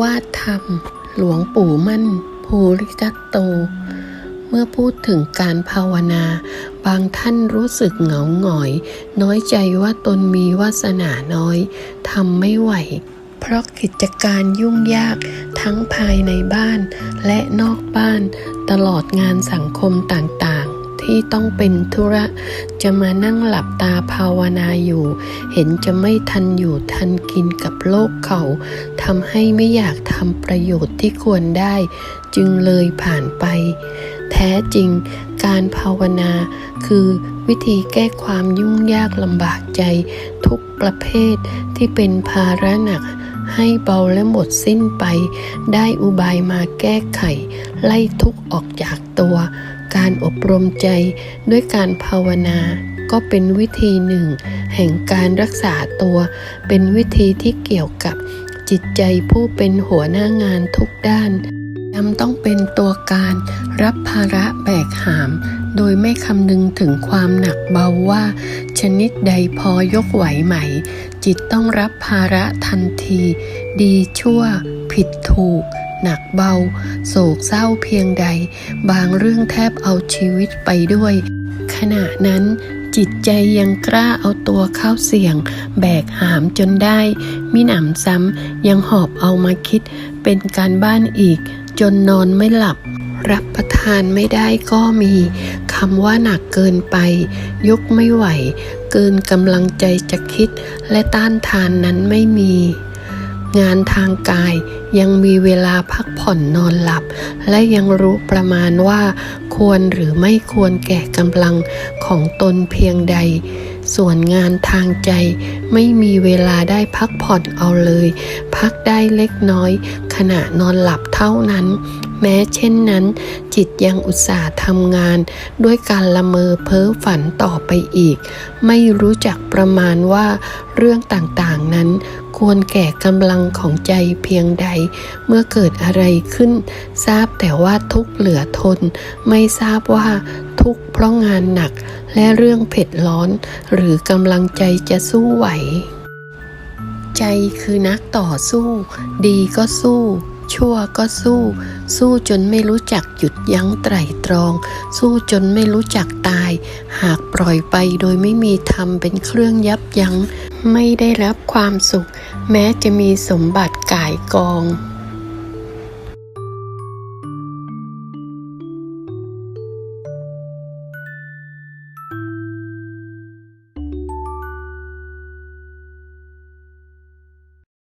วาทธรรม หลวงปู่มั่น ภูริทัตโต เมื่อพูดถึงการภาวนา บางท่านรู้สึกเหงาหงอย น้อยใจว่าตนมีวาสนาน้อยทำไม่ไหว เพราะกิจการยุ่งยากทั้งภายในบ้านและนอกบ้าน ตลอดงานสังคมต่างๆ ที่ต้องเป็นธุระ จะมานั่งหลับตาภาวนาอยู่ เห็นจะไม่ทันอยู่ทันกินกับโลกเขาทำให้ไม่อยากทำประโยชน์ที่ควรได้ จึงเลยผ่านไป แท้จริงการภาวนาคือวิธีแก้ความยุ่งยากลำบากใจ ทุกประเภทที่เป็นภาระหนักให้เบาและหมดสิ้นไป ได้อุบายมาแก้ไข ไล่ทุกข์ออกจากตัว อบรมใจด้วยการภาวนา ก็เป็นวิธีหนึ่ง แห่งการรักษาตัว เป็นวิธีที่เกี่ยวกับจิตใจผู้เป็นหัวหน้างานทุกด้านจำต้องเป็นตัวการรับภาระแบกหาม โดยไม่คำนึงถึงความหนักเบาว่า ชนิดใดพอยกไหวไหม จิตต้องรับภาระทันที ดีชั่ว ผิดถูก หนักเบา โศกเศร้าเพียงใด บางเรื่องแทบเอาชีวิตไปด้วย ขณะนั้นจิตใจยังกล้าเอาตัวเข้าเสี่ยง แบกหามจนได้ มิหนำซ้ำยังหอบเอามาคิด เป็นการบ้านอีก จนนอนไม่หลับ รับประทานไม่ได้ก็มีคำว่าหนักเกินไป ยกไม่ไหว เกินกำลังใจจะคิด และต้านทานนั้นไม่มี งานทางกายยังมีเวลาพักผ่อนนอนหลับ และยังรู้ประมาณว่า ควรหรือไม่ควรแก่กำลังของตนเพียงใด ส่วนงานทางใจไม่มีเวลาได้พักผ่อนเอาเลย พักได้เล็กน้อย ขณะนอนหลับเท่านั้น แม้เช่นนั้น จิตยังอุตส่าห์ทำงาน ด้วยการละเมอเพ้อฝันต่อไปอีก ไม่รู้จักประมาณว่าเรื่องต่างๆนั้น ควรแก่กำลังของใจเพียงใด เมื่อเกิดอะไรขึ้น ทราบแต่ว่าทุกเหลือทน ไม่ทราบว่าทุกเพราะงานหนักและเรื่องเผ็ดร้อน หรือกำลังใจจะสู้ไหว ใจคือนักต่อสู้ ดีก็สู้ ชั่วก็สู้ สู้จนไม่รู้จักหยุดยั้งไตรตรอง สู้จนไม่รู้จักตาย หากปล่อยไปโดยไม่มีธรรมเป็นเครื่องยับยัง้ง ไม่ได้รับความสุข แม้จะมีสมบัติก่ายกอง